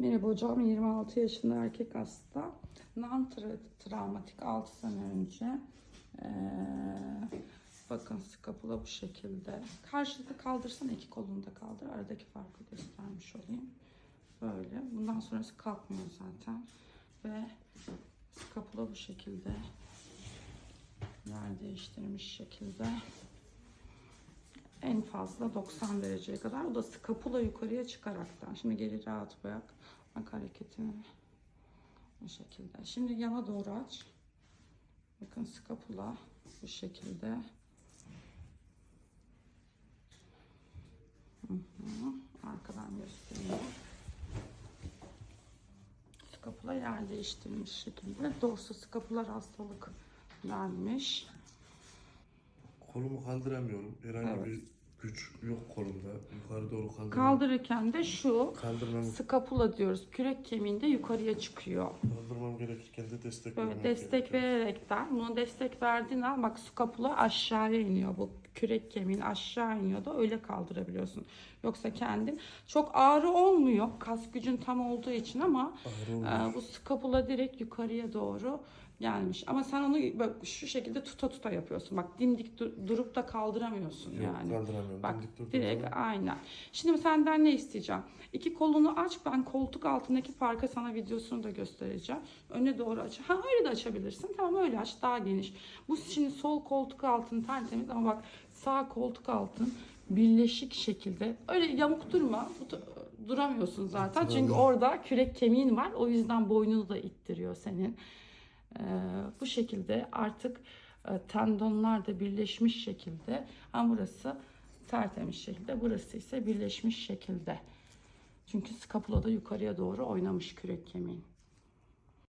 Merhaba hocam, 26 yaşında erkek hasta. Non-travmatik 6 sene önce. Ee, bakın skapula bu şekilde. Karşılıklı kaldırsan iki kolunu da kaldır. Aradaki farkı göstermiş olayım. Böyle. Bundan sonrası kalkmıyor zaten. Ve skapula bu şekilde. Yer değiştirmiş şekilde. En fazla 90 dereceye kadar. O da skapula yukarıya çıkaraktan. Şimdi geri rahat bırak. Bak hareketini. Bu şekilde. Şimdi yana doğru aç. Bakın skapula bu şekilde. Hı hı. Arkadan göstereyim. Skapula yer değiştirmiş şekilde. Dorsa skapular hastalık vermiş. Kolumu kaldıramıyorum. Herhangi Evet. bir güç yok kolumda. Yukarı doğru kaldırmam. Kaldırırken de şu Kaldırmam, skapula diyoruz. Kürek kemiğinde yukarıya çıkıyor. kaldırmam gerekirken de destek Böyle vermek destek gerekiyor. vererekten bunu destek verdiğin an bak skapula aşağıya iniyor. Bu kürek kemiğin aşağı iniyor da öyle kaldırabiliyorsun. Yoksa kendin çok ağrı olmuyor kas gücün tam olduğu için ama Ağrı olmuyor. e, bu skapula direkt yukarıya doğru gelmiş. Ama sen onu bak şu şekilde tuta tuta yapıyorsun. Bak dimdik dur- durup da kaldıramıyorsun Yok, yani. kaldıramıyorum. Bak Dimdik direkt zaman aynen. Şimdi senden ne isteyeceğim? İki kolunu aç. Ben koltuk altındaki parka sana videosunu da göstereceğim. Öne doğru aç. Ha öyle de açabilirsin. Tamam öyle aç. Daha geniş. Bu şimdi sol koltuk altın tertemiz ama bak sağ koltuk altın birleşik şekilde. Öyle yamuk durma. Bu da- Duramıyorsun zaten. Çünkü Duramıyorum. orada kürek kemiğin var. O yüzden boynunu da ittiriyor senin. Ee, bu şekilde artık e, tendonlar da birleşmiş şekilde. Ama burası tertemiz şekilde. Burası ise birleşmiş şekilde. Çünkü skapula da yukarıya doğru oynamış kürek kemiğin.